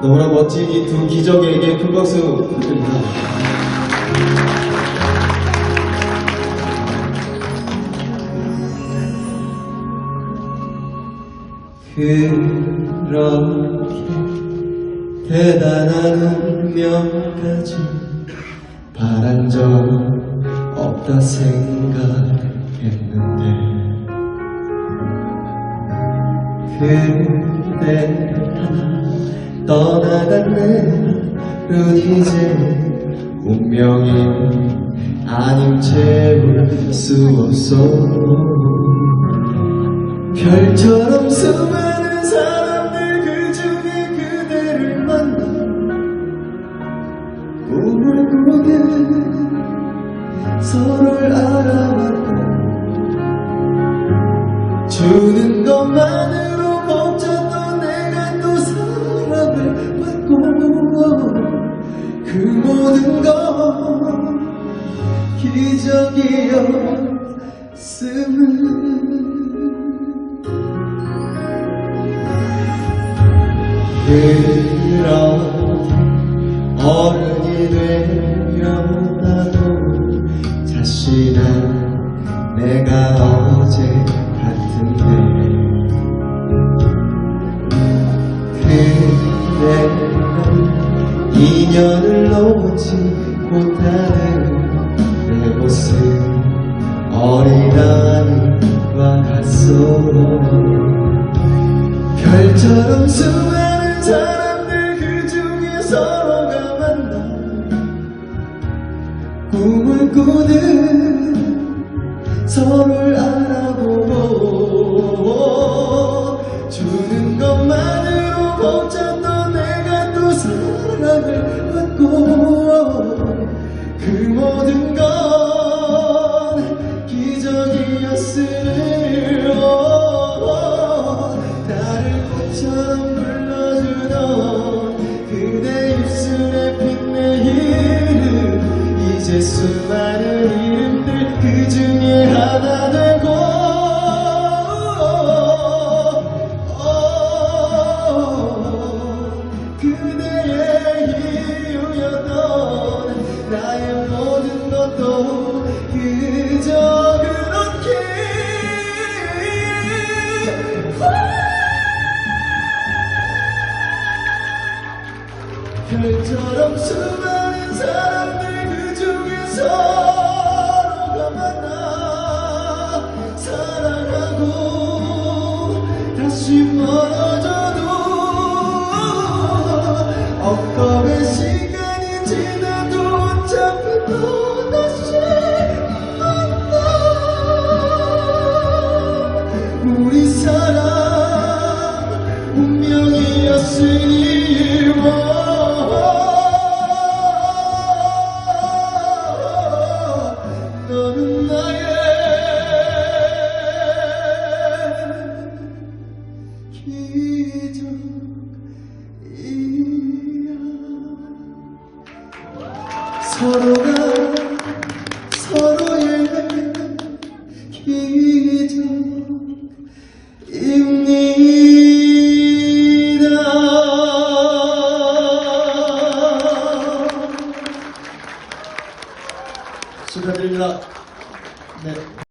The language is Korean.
너무나 멋진 이 두 기적에게 큰 박수 부탁드립니다. 그렇게 대단한 운명까지 바란 적 없다 생각했는데 그대 내눈 이제 운명이 아님 채울 수 없어. 별처럼 수많은 사람들 그 중에 그대를 만나 꿈을 꾸듯 서로를 알아봤고 주는 받고 그 모든 건 기적이었음을 그렇게 어른이 되려다도 자신은 내가 어제 같은데 인연을 놓지 못하는 내 모습 어린아이와 같소. 별처럼 수많은 사람들 그 중에 서로가 만나 꿈을 꾸듯 서로를 사랑을 받고 그 모든 건 기적이었으므로. 나를 꽃처럼 불러주던 그대 입술에 빛내 이름 이제 수많은 이름들 그 중에 하나 되 그저 그렇게. 별처럼 수많은 사람들 서로가 서로의 기적